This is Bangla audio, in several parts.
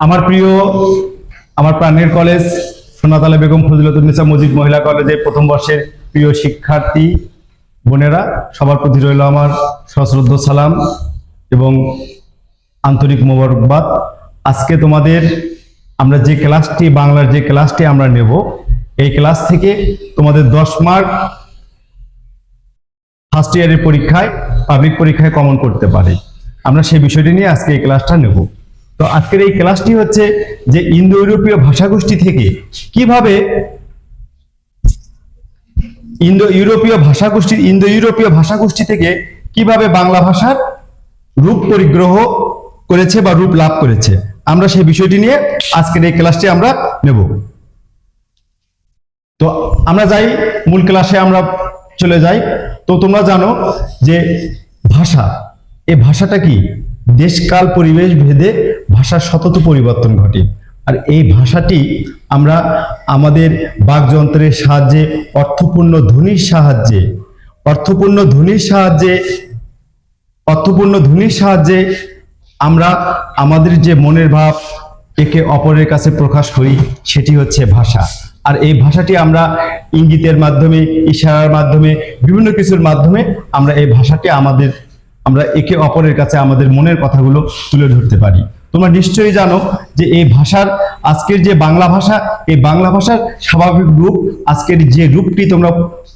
আমার প্রিয়, আমার প্রাণের কলেজ সোনাতলা বেগম ফজিলতুন্নেসা মজিদ মহিলা কলেজের প্রথম বর্ষের প্রিয় শিক্ষার্থী বোনেরা, সবার প্রতি রইল আমার সশ্রদ্ধ সালাম এবং আন্তরিক মোবারকবাদ। আজকে তোমাদের আমরা যে ক্লাসটি, বাংলার যে ক্লাসটি আমরা নেব, এই ক্লাস থেকে তোমাদের দশ মার্ক ফার্স্ট ইয়ারের পরীক্ষায়, পাবলিক পরীক্ষায় কমন করতে পারে। আমরা সেই বিষয়টি নিয়ে আজকে এই ক্লাসটা নেব। তো আজকের এই ক্লাসটি হচ্ছে যে ইন্দো ইউরোপীয় ভাষাগোষ্ঠী থেকে কীভাবে ইন্দো ইউরোপীয় ভাষাগোষ্ঠী ইন্দো ইউরোপীয় ভাষাগোষ্ঠী থেকে কীভাবে বাংলা ভাষার রূপ পরিগ্রহ করেছে বা রূপ লাভ করেছে। আমরা সেই বিষয়টি নিয়ে আজকের এই ক্লাসটি আমরা নেব। তো আমরা যাই, মূল ক্লাসে আমরা চলে যাই। তো তোমরা জানো যে ভাষা এই ভাষাটা কি? দেশকাল পরিবেশ ভেদে ভাষার সতত পরিবর্তন ঘটে। আর এই ভাষাটি আমরা আমাদের বাকযন্ত্রের সাহায্যে, অর্থপূর্ণ ধ্বনির সাহায্যে, অর্থপূর্ণ ধ্বনির সাহায্যে, অর্থপূর্ণ ধ্বনির সাহায্যে আমরা আমাদের যে মনের ভাব একে অপরের কাছে প্রকাশ করি, সেটি হচ্ছে ভাষা। আর এই ভাষাটি আমরা ইঙ্গিতের মাধ্যমে, ইশারার মাধ্যমে, বিভিন্ন কিছুর মাধ্যমে আমরা এই ভাষাটি আমাদের, আমরা একে অপরের কাছে আমাদের মনের কথাগুলো তুলে ধরতে পারি। তোমরা নিশ্চয়ই জানো যে এই ভাষার আজকের যে বাংলা ভাষা, এই বাংলা ভাষার স্বাভাবিক রূপ, আজকের যে রূপটি তোমরা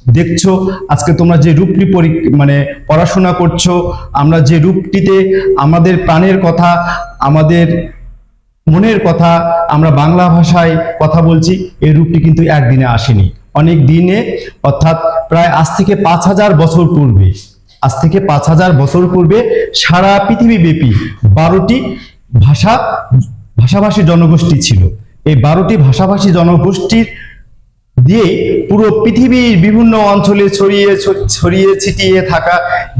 দেখছ, আজকে তোমরা যে রূপটি পরি- মানে পড়াশোনা করছ, আমরা যে রূপটিতে আমাদের প্রাণের কথা, আমাদের মনের কথা, আমরা বাংলা ভাষায় কথা বলছি, এই রূপটি কিন্তু একদিনে আসেনি। অনেক দিনে, অর্থাৎ প্রায় আজ থেকে পাঁচ হাজার বছর পূর্বে, আজ থেকে পাঁচ হাজার বছর পূর্বে সারা পৃথিবীব্যাপী বারোটি ভাষা, ভাষাভাষী জনগোষ্ঠী ছিল। এই বারোটি ভাষাভাষী জনগোষ্ঠীর দিয়ে পুরো পৃথিবীর বিভিন্ন অঞ্চলে ছড়িয়ে ছড়িয়ে ছিটিয়ে থাকা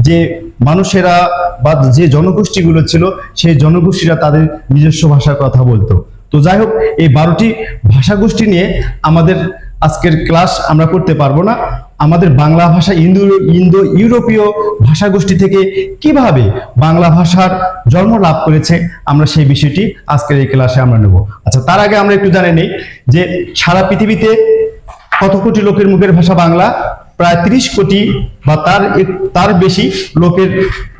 যে মানুষেরা বা যে জনগোষ্ঠীগুলো ছিল, সেই জনগোষ্ঠীরা তাদের নিজস্ব ভাষার কথা বলতো। তো যাই হোক, এই বারোটি ভাষাগোষ্ঠী নিয়ে আমাদের আজকের ক্লাস আমরা করতে পারব না। আমাদের বাংলা ভাষা ইন্দো ইন্দো ইউরোপীয় ভাষাগোষ্ঠী থেকে কীভাবে বাংলা ভাষার জন্ম লাভ করেছে, আমরা সেই বিষয়টি আজকের এই ক্লাসে আমরা নেব। আচ্ছা তার আগে আমরা একটু জানে নেই যে সারা পৃথিবীতে কত কোটি লোকের মুখের ভাষা বাংলা? প্রায় ত্রিশ কোটি বা তার তার বেশি লোকের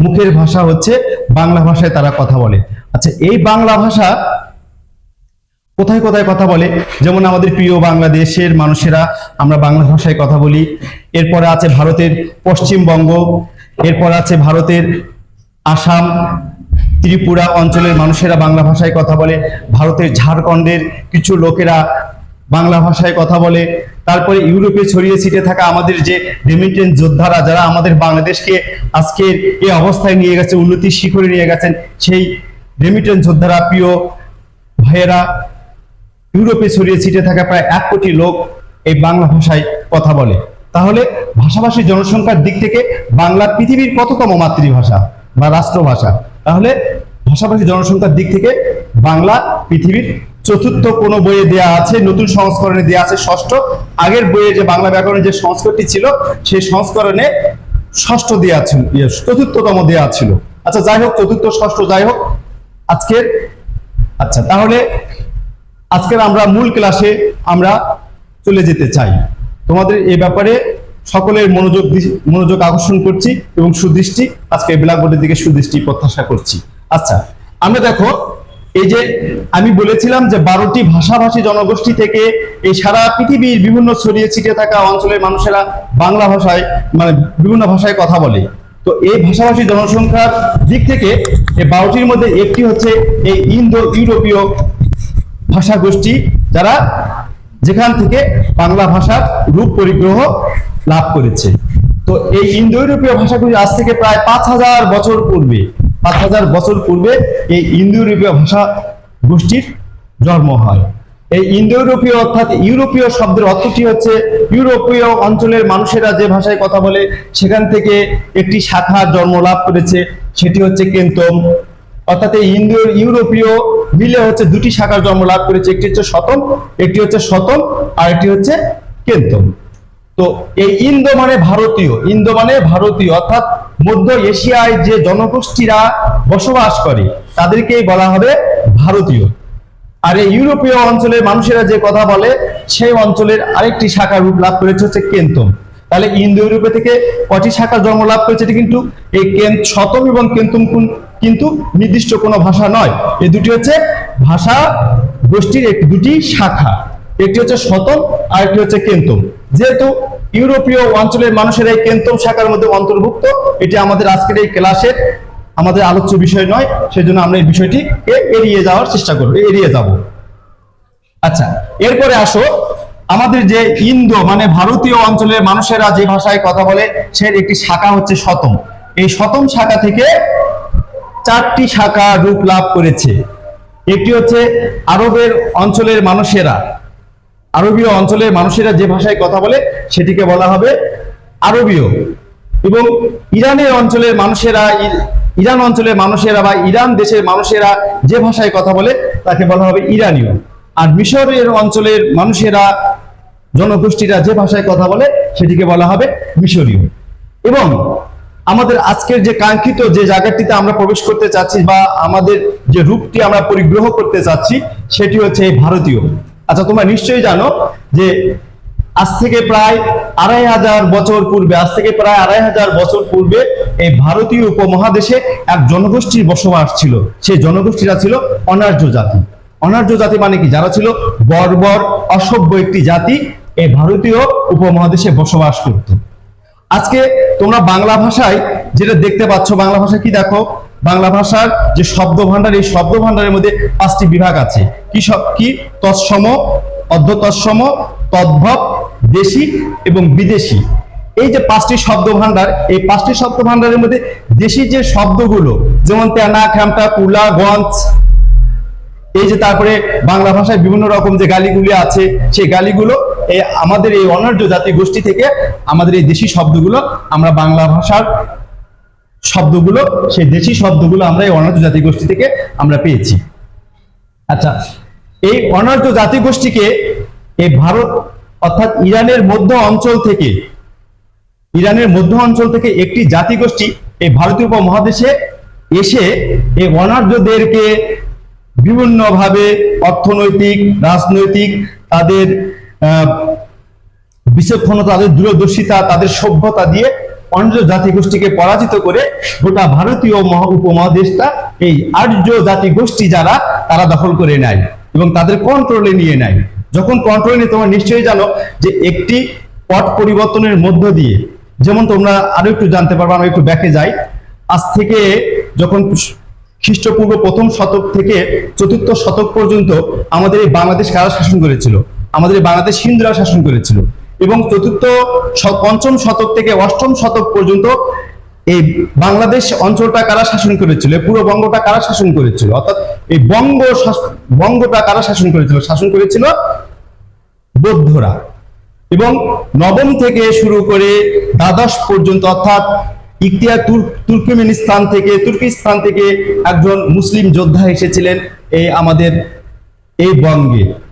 মুখের ভাষা হচ্ছে বাংলা ভাষায় তারা কথা বলে। আচ্ছা এই বাংলা ভাষা কোথায় কোথায় কথা বলে? যেমন আমাদের প্রিয় বাংলাদেশের মানুষেরা, আমরা বাংলা ভাষায় কথা বলি। এরপরে আছে ভারতের পশ্চিমবঙ্গ, এরপর আছে ভারতের আসাম, ত্রিপুরা অঞ্চলের মানুষেরা বাংলা ভাষায় কথা বলে। ভারতের ঝাড়খণ্ডের কিছু লোকেরা বাংলা ভাষায় কথা বলে। তারপরে ইউরোপে ছড়িয়ে ছিটে থাকা আমাদের যে রেমিটেন্স যোদ্ধারা, যারা আমাদের বাংলাদেশকে আজকের এই অবস্থায় নিয়ে গেছে, উন্নতির শিখরে নিয়ে গেছেন, সেই রেমিটেন্স যোদ্ধারা, প্রিয় ভাইয়েরা ইউরোপে ছড়িয়ে ছিটে থাকা প্রায় এক কোটি লোক এই বাংলা ভাষায় কথা বলে। তাহলে ভাষাভাষী জনসংখ্যার দিক থেকে বাংলা পৃথিবীর কততম মাতৃভাষা বা রাষ্ট্রভাষা? তাহলে ভাষাভাষী জনসংখ্যার দিক থেকে বাংলা পৃথিবীর চতুর্থ কোন বইয়ে দেয়া আছে নতুন সংস্করণে দেয়া আছে ষষ্ঠ। আগের বইয়ে যে বাংলা ব্যাকরণের যে সংস্করণটি ছিল সেই সংস্করণে ষষ্ঠ দেয়া ছিল ইয়ে, চতুর্থতম দেয়া ছিল। আচ্ছা যাই হোক চতুর্থ ষষ্ঠ যাই হোক আজকের আচ্ছা তাহলে আজকের আমরা মূল ক্লাসে আমরা চলে যেতে চাই। তোমাদের এ ব্যাপারে সকলের মনোযোগ মনোযোগ আকর্ষণ করছি এবং সুদৃষ্টি, আজকে ব্ল্যাকবোর্ডের দিকে সুদৃষ্টি প্রত্যাশা করছি। আচ্ছা আমরা দেখো, এই যে আমি বলেছিলাম যে বারোটি ভাষাভাষী জনগোষ্ঠী থেকে এই সারা পৃথিবীর বিভিন্ন ছড়িয়ে ছিটিয়ে থাকা অঞ্চলের মানুষেরা বাংলা ভাষায় মানে বিভিন্ন ভাষায় কথা বলে। তো এই ভাষাভাষী জনসংখ্যার দিক থেকে এই বারোটির মধ্যে একটি হচ্ছে এই ইন্দো ইউরোপীয় ভাষা গোষ্ঠী যারা যেখান থেকে বাংলা ভাষার রূপ পরিগ্রহ লাভ করেছে। তো এই ইন্দো ইউরোপীয় ভাষাগুলি আজ থেকে প্রায় পাঁচ হাজার বছর পূর্বে, পাঁচ হাজার বছর পূর্বে এই ইন্দো ইউরোপীয় ভাষা গোষ্ঠীর জন্ম হয়। এই ইন্দো ইউরোপীয় অর্থাৎ ইউরোপীয় শব্দের অর্থটি হচ্ছে ইউরোপীয় অঞ্চলের মানুষেরা যে ভাষায় কথা বলে, সেখান থেকে একটি শাখা জন্ম লাভ করেছে, সেটি হচ্ছে কেন্তম অর্থাৎ এই ইন্দো ইউরোপীয় মিলে হচ্ছে দুটি শাখার জন্ম লাভ করেছে, একটি হচ্ছে শতম একটি হচ্ছে শতম আর একটি হচ্ছে কেন্তম তো এই ইন্দো মানে ভারতীয় ইন্দো মানে ভারতীয়, অর্থাৎ মধ্য এশিয়ায় যে জনগোষ্ঠীরা বসবাস করে, তাদেরকেই বলা হবে ভারতীয়। আর এই ইউরোপীয় অঞ্চলের মানুষেরা যে কথা বলে, সেই অঞ্চলের আরেকটি শাখা রূপ লাভ করেছে হচ্ছে কেন্তম তাহলে ইন্দো ইউরোপে থেকে কটি শাখা জন্ম লাভ করেছে এটি কিন্তু এই শতম এবং কেন্তুম কোন- কিন্তু নির্দিষ্ট কোনো ভাষা নয়। এই দুটি হচ্ছে ভাষা গোষ্ঠীর একটি দুটি শাখা। একটি হচ্ছে শতম আর একটি হচ্ছে কেন্তম। যেহেতু ইউরোপীয় অঞ্চলের মানুষের এই কেন্তম শাখার মধ্যে অন্তর্ভুক্ত, এটি আমাদের আজকের এই ক্লাসের আমাদের আলোচ্য বিষয় নয়, সেজন্য আমরা এই বিষয়টি এড়িয়ে যাওয়ার চেষ্টা করব, এড়িয়ে যাব। আচ্ছা এরপরে আসো আমাদের যে ইন্দো মানে ভারতীয় অঞ্চলের মানুষেরা যে ভাষায় কথা বলে, সে একটি শাখা হচ্ছে শতম এই শতম শাখা থেকে চারটি শাখা রূপ লাভ করেছে। একটি হচ্ছে আরবের অঞ্চলের মানুষেরা। আরবীয় অঞ্চলের মানুষেরা যে ভাষায় কথা বলে, সেটিকে বলা হবে আরবীয়। এবং ইরানের অঞ্চলের মানুষেরা ইরান অঞ্চলের মানুষেরা বা ইরান দেশের মানুষেরা যে ভাষায় কথা বলে, তাকে বলা হবে ইরানীয়। আর মিশরের অঞ্চলের মানুষেরা জনগোষ্ঠীরা যে ভাষায় কথা বলে সেটিকে বলা হবে মিশরীয়। এবং আমাদের আজকের যে কাঙ্ক্ষিত যে জায়গাটিতে আমরা প্রবেশ করতে চাচ্ছি বা আমাদের যে রূপটি আমরা পরিগ্রহ করতে চাচ্ছি, সেটি হচ্ছে ভারতীয়। আচ্ছা তোমরা নিশ্চয়ই জানো যে আজ থেকে প্রায় আড়াই হাজার বছর পূর্বে, আজ থেকে প্রায় আড়াই হাজার বছর পূর্বে এই ভারতীয় উপমহাদেশে এক জনগোষ্ঠীর বসবাস ছিল। সেই জনগোষ্ঠীরা ছিল অনার্য জাতি। অনার্য জাতি মানে কি? যারা ছিল বর্বর, অসভ্য একটি জাতি এই ভারতীয় উপমহাদেশে বসবাস করত। আজকে তোমরা বাংলা ভাষায় যেটা দেখতে পাচ্ছ, বাংলা ভাষা কি দেখো? বাংলা ভাষার যে শব্দ ভান্ডার এই শব্দ ভান্ডারের মধ্যে পাঁচটি বিভাগ আছে। কি সব কি? তৎসম অর্ধ তৎসম তদ্ভব, দেশি এবং বিদেশি। এই যে পাঁচটি শব্দ ভান্ডার এই পাঁচটি শব্দ ভান্ডারের মধ্যে দেশি যে শব্দগুলো, যেমন তেনা, খ্যামটা, কুলা, গঞ্জ, এই যে তারপরে বাংলা ভাষায় বিভিন্ন রকম যে গালিগুলি আছে, সেই গালিগুলো এই আমাদের এই অনার্য জাতি গোষ্ঠী থেকে আমাদের এই দেশি শব্দগুলো, আমরা বাংলা ভাষার শব্দগুলো, সেই দেশি শব্দগুলো আমরা এই অনার্য জাতি গোষ্ঠী থেকে আমরা পেয়েছি। আচ্ছা এই অনার্য জাতি গোষ্ঠীকে এই ভারত অর্থাৎ ইরানের মধ্য অঞ্চল থেকে, ইরানের মধ্য অঞ্চল থেকে একটি জাতিগোষ্ঠী এই ভারতীয় উপমহাদেশে এসে এই অনার্যদেরকে বিভিন্নভাবে অর্থনৈতিক, রাজনৈতিক তাদের বিচক্ষণতা, তাদের দূরদর্শিতা, তাদের সভ্যতা দিয়ে অন্য জাতি গোষ্ঠীকে পরাজিত করে গোটা ভারতীয় মহা উপমহাদেশটা, এই আর্য জাতি গোষ্ঠী যারা, তারা দখল করে নেয় এবং তাদের কন্ট্রোলে নিয়ে নেয়। যখন কন্ট্রোলে নিয়ে, তোমরা নিশ্চয়ই জানো যে একটি পট পরিবর্তনের মধ্য দিয়ে, যেমন তোমরা আরও একটু জানতে পারবে, আমি একটু ব্যাকে যাই। আজ থেকে যখন খ্রিস্টপূর্ব প্রথম শতক থেকে চতুর্থ শতক পর্যন্ত আমাদের এই বাংলাদেশ কারা শাসন করেছিল আমাদের বাংলাদেশ হিন্দুরা শাসন করেছিল। এবং চতুর্থ পঞ্চম শতক থেকে অষ্টম শতক পর্যন্ত এই বাংলাদেশ অঞ্চলটা কারা শাসন করেছিল? পুরো বঙ্গটা কারা শাসন করেছিল? অর্থাৎ এই বঙ্গ বঙ্গটা কারা শাসন করেছিল? শাসন করেছিল বৌদ্ধরা। এবং নবম থেকে শুরু করে দ্বাদশ পর্যন্ত, অর্থাৎ ইখতিয়ার তুর- তুর্কমেনিস্তান থেকে, তুর্কিস্তান থেকে একজন মুসলিম যোদ্ধা এসেছিলেন এই আমাদের এই বঙ্গে।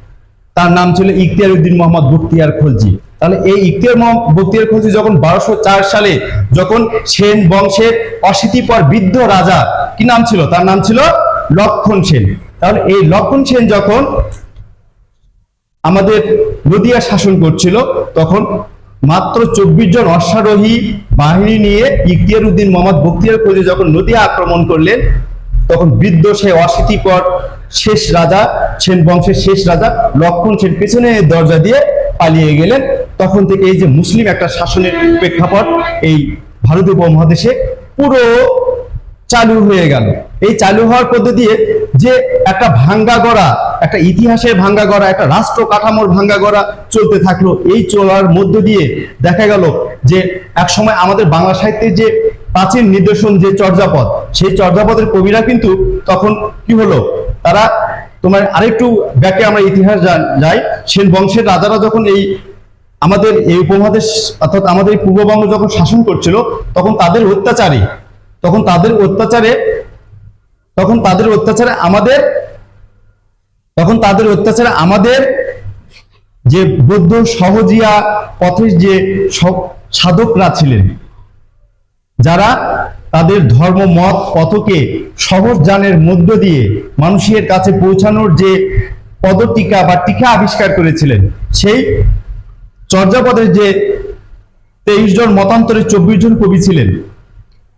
তার নাম ছিল ইখতিয়ার উদ্দিন মোহাম্মদ বখতিয়ার খলজি। তাহলে এই ইখতিয়ার বখতিয়ার খলজি যখন বারোশো সালে যখন সেন বংশের অশীতিপর বৃদ্ধ রাজা, কি নাম ছিল? তার নাম ছিল লক্ষণ সেন। তাহলে এই লক্ষণ সেন যখন আমাদের নদিয়া শাসন করছিল, তখন মাত্র চব্বিশ জন অশ্বারোহী বাহিনী নিয়ে ইখতিয়ার উদ্দিন মোহাম্মদ বখতিয়ার খলজি যখন নদিয়া আক্রমণ করলেন, তখন বৃদ্ধ সে অশীতিপর শেষ রাজা, সেন বংশের শেষ রাজা লক্ষণ সেন পেছনে দরজা দিয়ে পালিয়ে গেলেন। তখন থেকে এই যে মুসলিম একটা শাসনের প্রেক্ষাপট এই ভারতীয় উপমহাদেশে পুরো চালু হয়ে গেল। এই চালু হওয়ার পদ্ধতি যে একটা ভাঙ্গা গড়া, একটা ইতিহাসের ভাঙ্গা গড়া, একটা রাষ্ট্র কাঠামোর ভাঙ্গা গড়া চলতে থাকল। এই চলার মধ্য দিয়ে দেখা গেল যে এক সময় আমাদের বাংলা সাহিত্যের যে প্রাচীন নিদর্শন যে চর্যাপদ, সেই চর্যাপদের কবিরা কিন্তু তখন কি হলো? তারা তোমার আরেকটু ব্যাকে আমরা ইতিহাস যাই। সেন বংশের রাজারা যখন এই আমাদের এই উপমহাদেশ অর্থাৎ আমাদের পূর্ববঙ্গ যখন শাসন করছিল, তখন তাদের অত্যাচারে। তখন তাদের অত্যাচারে, তখন তাদের অত্যাচারে আমাদের, তখন তাদের অত্যাচারে আমাদের যে বৌদ্ধ সহজিয়া পথের যে সাধকরা ছিলেন, যারা তাদের ধর্ম মত পথকে সহজ জ্ঞানের মধ্য দিয়ে মানুষের কাছে পৌঁছানোর যে পদটিকা বা টিকা আবিষ্কার করেছিলেন, সেই চর্যাপদের যে তেইশ জন মতান্তরে চব্বিশ জন কবি ছিলেন,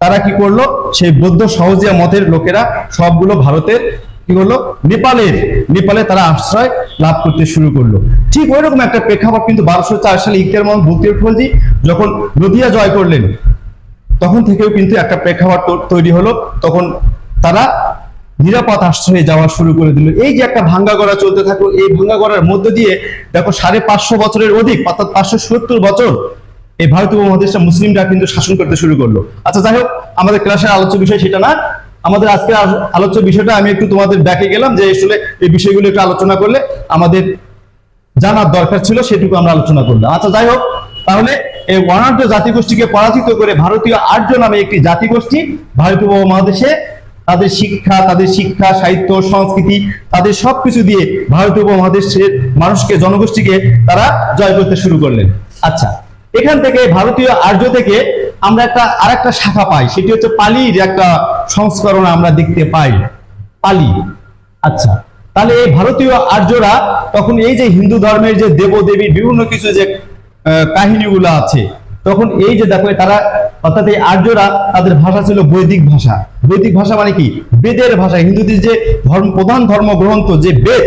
তারা কি করল? সেই বৌদ্ধ সহজিয়া মতের লোকেরা সবগুলো ভারতের, কি করল? নেপালের, নেপালে তারা আশ্রয় লাভ করতে শুরু করল। ঠিক ওইরকম একটা প্রেক্ষাপট কিন্তু বারোশো চার সালে ইকতের মোহাম্মদ বক্তিয়ার খলজি যখন নদিয়া জয় করলেন, তখন থেকেও কিন্তু একটা প্রেক্ষাপট তৈরি হলো, তখন তারা নিরাপদ আশ্রয়ে যাওয়া শুরু করে দিল। এই যে একটা ভাঙ্গা গড়া চলতে থাকল, এই ভাঙ্গা গড়ার মধ্য দিয়ে দেখো সাড়ে পাঁচশো বছরের অধিক, অর্থাৎ পাঁচশো সত্তর বছর এই ভারতীয় উপমহাদেশটা মুসলিমরা কিন্তু শাসন করতে শুরু করল। আচ্ছা যাই হোক, আমাদের ক্লাসের আলোচ্য বিষয় সেটা না। আমাদের আজকে আলোচ্য বিষয়টা আমি একটু তোমাদের ব্যাকে গেলাম যে আসলে এই বিষয়গুলো একটু আলোচনা করলে আমাদের জানার দরকার ছিল, সেটুকু আমরা আলোচনা করলাম। আচ্ছা যাই হোক, তাহলে এই বর্ণাঢ্য জাতিগোষ্ঠীকে পরাজিত করে ভারতীয় আর্য নামে একটি জাতিগোষ্ঠী ভারতীয় উপমহাদেশে তাদের শিক্ষা তাদের শিক্ষা, সাহিত্য, সংস্কৃতি, তাদের সবকিছু দিয়ে ভারতীয় উপমহাদেশের মানুষকে, জনগোষ্ঠীকে তারা জয় করতে শুরু করলেন। আচ্ছা এখান থেকে ভারতীয় আর্য থেকে আমরা একটা, আরেকটা শাখা পাই। সেটি হচ্ছে পালির একটা সংস্করণ আমরা দেখতে পাই। পালি। আচ্ছা তাহলে এই ভারতীয় আর্যরা তখন এই যে হিন্দু ধর্মের যে দেবদেবীর বিভিন্ন কিছু যে কাহিনীগুলো আছে তখন এই যে দেখো তারা, অর্থাৎ এই আর্যরা তাদের ভাষা ছিল বৈদিক ভাষা। বৈদিক ভাষা মানে কি? বেদের ভাষা। হিন্দুদের যে ধর্ম, প্রধান ধর্মগ্রন্থ যে বেদ,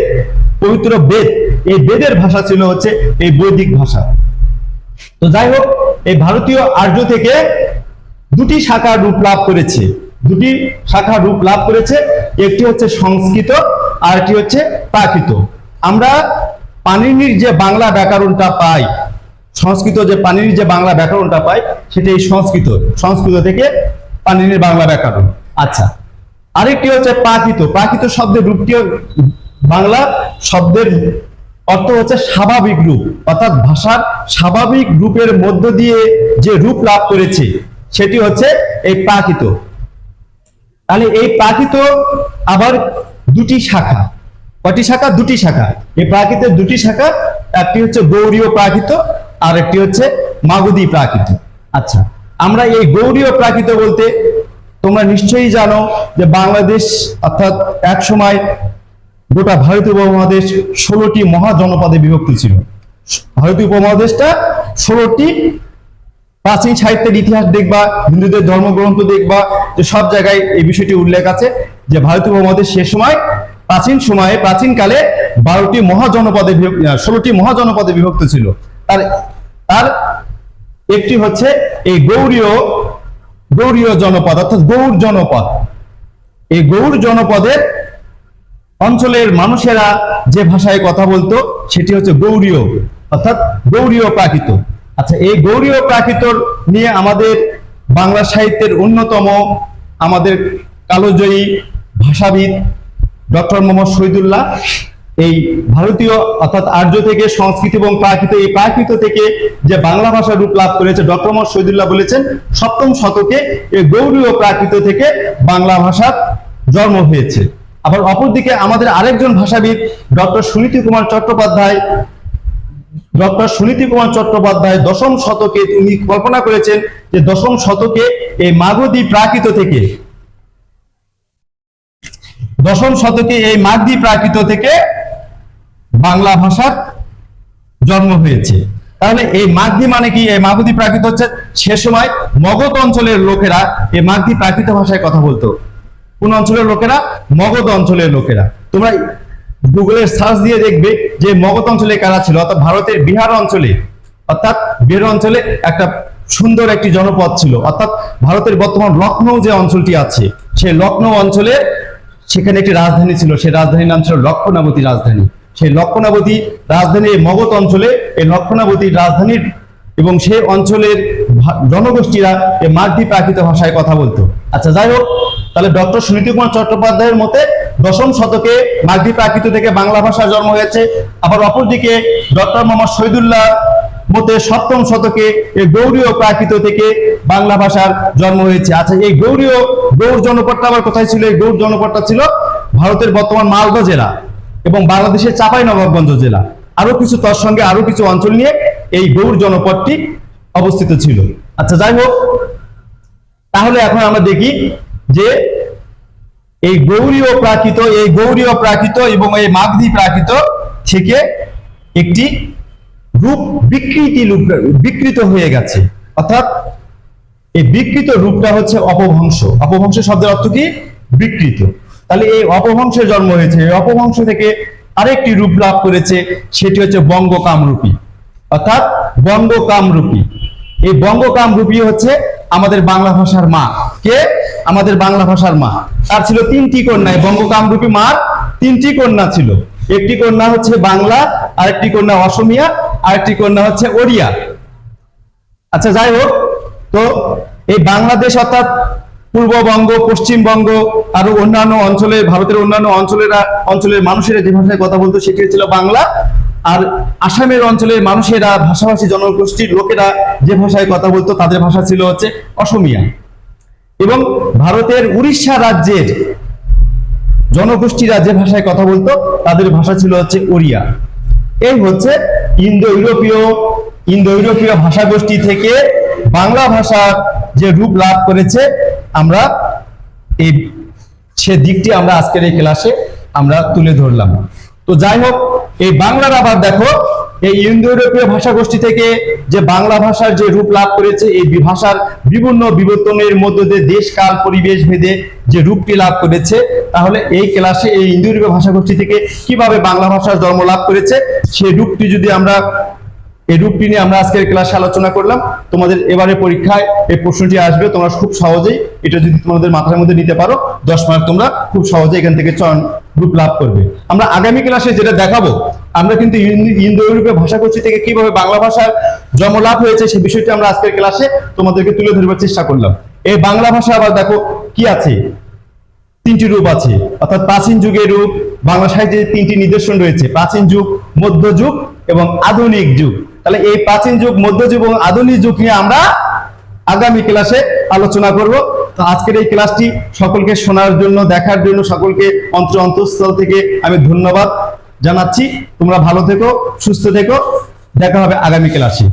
পবিত্র বেদ, এই বেদের ভাষা ছিল হচ্ছে এই বৈদিক ভাষা। তো যাই হোক, এই ভারতীয় আর্য থেকে দুটি শাখা রূপ লাভ করেছে। দুটি শাখা রূপ লাভ করেছে। একটি হচ্ছে সংস্কৃত আর একটি হচ্ছে প্রাকৃত। আমরা পানিনির যে বাংলা ব্যাকরণটা পাই সংস্কৃত যে পানিনির যে বাংলা ব্যাকরণটা পাই সেটা এই সংস্কৃত সংস্কৃত থেকে পানিনির বাংলা ব্যাকরণ। আচ্ছা আরেকটি হচ্ছে প্রাকৃত। প্রাকৃত শব্দের রূপটি বাংলা শব্দের অর্থ হচ্ছে স্বাভাবিক রূপ। অর্থাৎ ভাষার স্বাভাবিক রূপের মধ্য দিয়ে যে রূপ লাভ করেছে, সেটি হচ্ছে এই প্রাকৃত। তাহলে এই প্রাকৃত আবার দুটি শাখা। কটি শাখা? দুটি শাখা। এই প্রাকৃতের দুটি শাখা, একটি হচ্ছে গৌরীয় প্রাকৃত আর একটি হচ্ছে মাগধী প্রাকৃত। আচ্ছা আমরা এই গৌরীয় প্রাকৃত বলতে তোমরা নিশ্চয়ই জানো যে বাংলাদেশ অর্থাৎ এক সময় গোটা ভারতীয় উপমহাদেশ ষোলোটি মহাজনপদে বিভক্ত ছিল। ভারতীয় উপমহাদেশটা ষোলোটি প্রাচীন সাহিত্যের ইতিহাস দেখবা, হিন্দুদের ধর্মগ্রন্থ দেখবা, যে সব জায়গায় এই বিষয়টি উল্লেখ আছে যে ভারতীয় উপমহাদেশ সে সময় প্রাচীন সময়ে প্রাচীন কালে বারোটি মহাজনপদে ষোলোটি মহাজনপদে বিভক্ত ছিল। তার তার একটি হচ্ছে এই গৌরীয় গৌরীয় জনপদ, অর্থাৎ গৌর জনপদ। এই গৌর জনপদের অঞ্চলের মানুষেরা যে ভাষায় কথা বলতো, সেটি হচ্ছে গৌরীয়, অর্থাৎ গৌরীয় প্রাকৃত। আচ্ছা এই গৌরীয় প্রাকৃত নিয়ে আমাদের বাংলা সাহিত্যের অন্যতম আমাদের কালোজয়ী ভাষাবিদ ডক্টর মোহাম্মদ শহীদুল্লাহ এই ভারতীয় অর্থাৎ আর্য থেকে সংস্কৃত এবং প্রাকৃত, এই প্রাকৃত থেকে যে বাংলা ভাষা রূপ লাভ করেছে ডক্টর মোহাম্মদ শহীদুল্লাহ বলেছেন, সপ্তম শতকে এই গৌরীয় প্রাকৃত থেকে বাংলা ভাষার জন্ম হয়েছে। আবার অপরদিকে আমাদের আরেকজন ভাষাবিদ, ডক্টর সুনীতি কুমার চট্টোপাধ্যায়, ডক্টর সুনীতি কুমার চট্টোপাধ্যায় দশম শতকে তিনি কল্পনা করেছেন যে দশম শতকে এই মাগধী প্রাকৃত থেকে, দশম শতকে এই মাগধী প্রাকৃত থেকে বাংলা ভাষার জন্ম হয়েছে। তাহলে এই মাগধী মানে কি? এই মাগধী প্রাকৃত হচ্ছে সে সময় মগধ অঞ্চলের লোকেরা এই মাগধী প্রাকৃত ভাষায় কথা বলতো। কোন অঞ্চলের লোকেরা? মগধ অঞ্চলের লোকেরা। তোমরা গুগলের সার্চ দিয়ে দেখবে যে মগধ অঞ্চলে কারা ছিল, অর্থাৎ ভারতের বিহার অঞ্চলে, অর্থাৎ বিহার অঞ্চলে একটা সুন্দর একটি জনপদ ছিল। অর্থাৎ ভারতের বর্তমান লখনৌ যে অঞ্চলটি আছে, সেই লখনৌ অঞ্চলে সেখানে একটি রাজধানী ছিল। সেই রাজধানীর নাম ছিল লক্ষণাবতী রাজধানী। সেই লক্ষণাবতী রাজধানীর মগধ অঞ্চলে এই লক্ষণাবতী রাজধানীর এবং সে অঞ্চলের জনগোষ্ঠীরা এই মাগধী প্রাকৃত ভাষায় কথা বলতো। আচ্ছা যাই হোক, তাহলে ডক্টর সুনীতি কুমার চট্টোপাধ্যায়ের মতে দশম শতকে মাগধী প্রাকৃত থেকে বাংলা ভাষার জন্ম হয়েছে। আবার অপরদিকে ডক্টর মোহাম্মদ শহীদুল্লাহ মতে সপ্তম শতকে এই গৌরীয় প্রাকৃত থেকে বাংলা ভাষার জন্ম হয়েছে। আচ্ছা এই গৌরীয় গৌর জনপদটা আবার কোথায় ছিল? এই গৌর জনপদটা ছিল ভারতের বর্তমান মালদা জেলা। এবং বাংলাদেশের চাপাই নবাবগঞ্জ জেলা। আরও কিছু তার সঙ্গে আরও কিছু অঞ্চল নিয়ে এই গৌর জনপদটি অবস্থিত ছিল। আচ্ছা যাই হোক, তাহলে এখন আমরা দেখি যে এই গৌরীয় প্রাকৃত, এই গৌরীয় প্রাকৃত এবং এই মাগধী প্রাকৃত থেকে একটি রূপ বিকৃতি বিকৃত হয়ে গেছে। অর্থাৎ এই বিকৃত রূপটা হচ্ছে অপভ্রংশ। অপভ্রংশ শব্দের অর্থ কি? বিকৃত। তাহলে এই অপভ্রংশের জন্ম হয়েছে। এই অপভ্রংশ থেকে আরেকটি রূপ লাভ করেছে, সেটি হচ্ছে বঙ্গকামরূপী। অর্থাৎ বঙ্গকামরূপী। এই বঙ্গকামরূপী হচ্ছে আমাদের বাংলা ভাষার মা। কে? আমাদের বাংলা ভাষার মা। তার ছিল তিনটি কন্যা। বঙ্গকামরূপী মার তিনটি কন্যা ছিল। একটি কন্যা হচ্ছে বাংলা, আরেকটি কন্যা অসমিয়া, আরেকটি কন্যা হচ্ছে ওড়িয়া। আচ্ছা যাই হোক। তো এই বাংলাদেশ অর্থাৎ পূর্ববঙ্গ, পশ্চিমবঙ্গ আরও অন্যান্য অঞ্চলে, ভারতের অন্যান্য অঞ্চলেরা, অঞ্চলের মানুষেরা যে ভাষায় কথা বলতো সেটি ছিল বাংলা। আর আসামের অঞ্চলের মানুষেরা, ভাষাভাষী জনগোষ্ঠীর লোকেরা যে ভাষায় কথা বলতো তাদের ভাষা ছিল হচ্ছে অসমিয়া। এবং ভারতের উড়িষ্যা রাজ্যের জনগোষ্ঠীরা যে ভাষায় কথা বলতো তাদের ভাষা ছিল হচ্ছে ওড়িয়া। এই হচ্ছে ইন্দো ইউরোপীয় ইন্দো ইউরোপীয় ভাষাগোষ্ঠী থেকে বাংলা ভাষার যে রূপ লাভ করেছে আমরা এই সে দিকটি আমরা আজকের এই ক্লাসে আমরা তুলে ধরলাম। তো যাই হোক, এই বাংলার আবার দেখো, এই ইন্দো ইউরোপীয় ভাষাগোষ্ঠী থেকে যে বাংলা ভাষার যে রূপ লাভ করেছে, এই ভাষার বিভিন্ন বিবর্তনের মধ্য দিয়ে দেশ, কাল, পরিবেশ ভেদে যে রূপটি লাভ করেছে, তাহলে এই ক্লাসে এই ইন্দো ইউরোপীয় ভাষাগোষ্ঠী থেকে কীভাবে বাংলা ভাষার জন্ম লাভ করেছে সেই রূপটি যদি আমরা এই রূপটি নিয়ে আমরা আজকের ক্লাসে আলোচনা করলাম। তোমাদের এবারে পরীক্ষায় এই প্রশ্নটি আসবে, তোমরা খুব সহজেই এটা যদি তোমাদের মাথার মধ্যে নিতে পারো, দশ মার্ক তোমরা খুব সহজে এখান থেকে চয়ন রূপ লাভ করবে। আমরা আগামী ক্লাসে যেটা দেখাবো, আমরা কিন্তু ইন- ইন্দো ইউরোপীয় ভাষাগোষ্ঠী থেকে কীভাবে বাংলা ভাষার জন্ম লাভ হয়েছে সেই বিষয়টি আমরা আজকের ক্লাসে তোমাদেরকে তুলে ধরবার চেষ্টা করলাম। এই বাংলা ভাষা আবার দেখো কি আছে? তিনটি রূপ আছে, অর্থাৎ প্রাচীন যুগের রূপ, বাংলা সাহিত্যে তিনটি নিদর্শন রয়েছে। প্রাচীন যুগ, মধ্য যুগ এবং আধুনিক যুগ। তাহলে এই প্রাচীন যুগ মধ্যযুগ এবং আধুনিক যুগ নিয়ে আমরা আগামী ক্লাসে আলোচনা করব। তো আজকের এই ক্লাসটি সকলকে শোনার জন্য, দেখার জন্য, সকলকে অন্তর অন্তঃস্থল থেকে আমি ধন্যবাদ জানাচ্ছি। তোমরা ভালো থেকো, সুস্থ থেকো। দেখা হবে আগামী ক্লাসে।